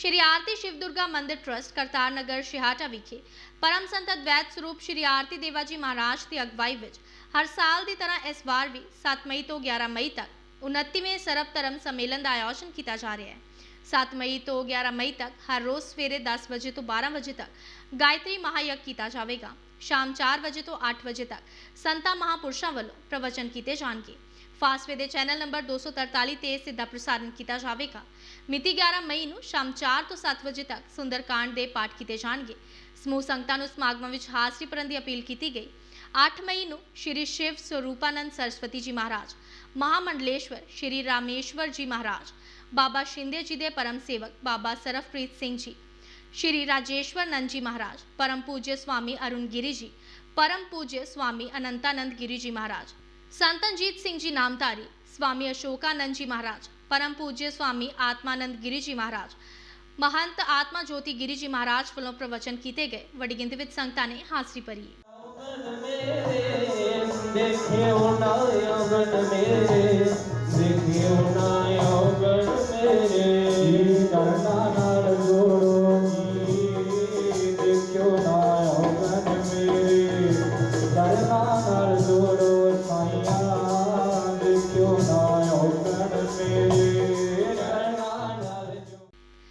ਸ਼੍ਰੀ ਆਰਤੀ ਸ਼ਿਵ ਦੁਰਗਾ ਮੰਦਿਰ ਟਰਸਟ ਕਰਤਾਰ ਨਗਰ ਸ਼ਿਹਾਟਾ ਵਿਖੇ ਪਰਮ ਸੰਤ ਅਦਵੈਤ ਸਰੂਪ ਸ਼੍ਰੀ ਆਰਤੀ ਦੇਵਾ ਜੀ ਮਹਾਰਾਜ ਦੀ ਅਗਵਾਈ ਵਿੱਚ ਹਰ ਸਾਲ ਦੀ ਤਰ੍ਹਾਂ ਇਸ ਵਾਰ ਵੀ 7 ਮਈ ਤੋਂ 11 ਮਈ ਤੱਕ 29ਵੇਂ ਸਰਬ ਧਰਮ ਸੰਮੇਲਨ ਦਾ ਆਯੋਜਨ ਕੀਤਾ ਜਾ ਰਿਹਾ ਹੈ 7 ਮਈ ਤੋਂ 11 ਮਈ ਤੱਕ ਹਰ ਰੋਜ਼ ਸਵੇਰੇ 10 ਵਜੇ ਤੋਂ 12 ਵਜੇ ਤੱਕ ਗਾਇਤਰੀ ਮਹਾਯਗ ਕੀਤਾ ਜਾਵੇਗਾ ਸ਼ਾਮ 4 ਵਜੇ ਤੋਂ 8 ਵਜੇ ਤੱਕ ਸੰਤਾ ਮਹਾਪੁਰਸ਼ਾਂ ਵੱਲੋਂ ਪ੍ਰਵਚਨ ਕੀਤੇ ਜਾਣਗੇ ਫਾਸਟਵੇ ਦੇ ਚੈਨਲ ਨੰਬਰ 243 ਤੇ ਸਿੱਧਾ ਪ੍ਰਸਾਰਣ ਕੀਤਾ ਜਾਵੇਗਾ ਮਿਤੀ 11 ਮਈ ਨੂੰ ਸ਼ਾਮ 4 ਤੋਂ 7 ਵਜੇ ਤੱਕ ਸੁੰਦਰਕਾਂਡ ਦੇ ਪਾਠ ਕੀਤੇ ਜਾਣਗੇ ਸਮੂਹ ਸੰਗਤਾਂ ਨੂੰ ਸਮਾਗਮਾਂ ਵਿੱਚ ਹਾਜ਼ਰੀ ਭਰਨ ਦੀ ਅਪੀਲ ਕੀਤੀ ਗਈ 8 ਮਈ ਨੂੰ ਸ਼੍ਰੀ ਸ਼ਿਵ ਸਰੂਪਾਨੰਦ ਸਰਸਵਤੀ ਜੀ ਮਹਾਰਾਜ ਮਹਾਮੰਡਲੇਸ਼ਵਰ ਸ਼੍ਰੀ ਰਾਮੇਸ਼ਵਰ ਜੀ ਮਹਾਰਾਜ ਬਾਬਾ ਸ਼ਿੰਦੇ ਜੀ ਦੇ ਪਰਮ ਸੇਵਕ ਬਾਬਾ ਸਰਫਪ੍ਰੀਤ ਸਿੰਘ ਜੀ ਸ਼੍ਰੀ ਰਾਜੇਸ਼ਵਰ ਨੰਦ ਜੀ ਮਹਾਰਾਜ ਪਰਮ ਪੂਜਯ ਸਵਾਮੀ ਅਰੁਣ ਗਿਰੀ ਜੀ ਪਰਮ ਪੂਜਯ ਸਵਾਮੀ ਅਨੰਤਾਨੰਦ ਗਿਰੀ ਜੀ ਮਹਾਰਾਜ संतनजीत सिंह जी नामधारी, स्वामी अशोकानंद जी महाराज, परम पूज्य स्वामी आत्मानंद गिरी जी महाराज, महंत आत्मा ज्योति गिरी जी महाराज वालों प्रवचन किए गए। बड़ी गिनती में। संगता ने हाजिरी भरी Lord. 就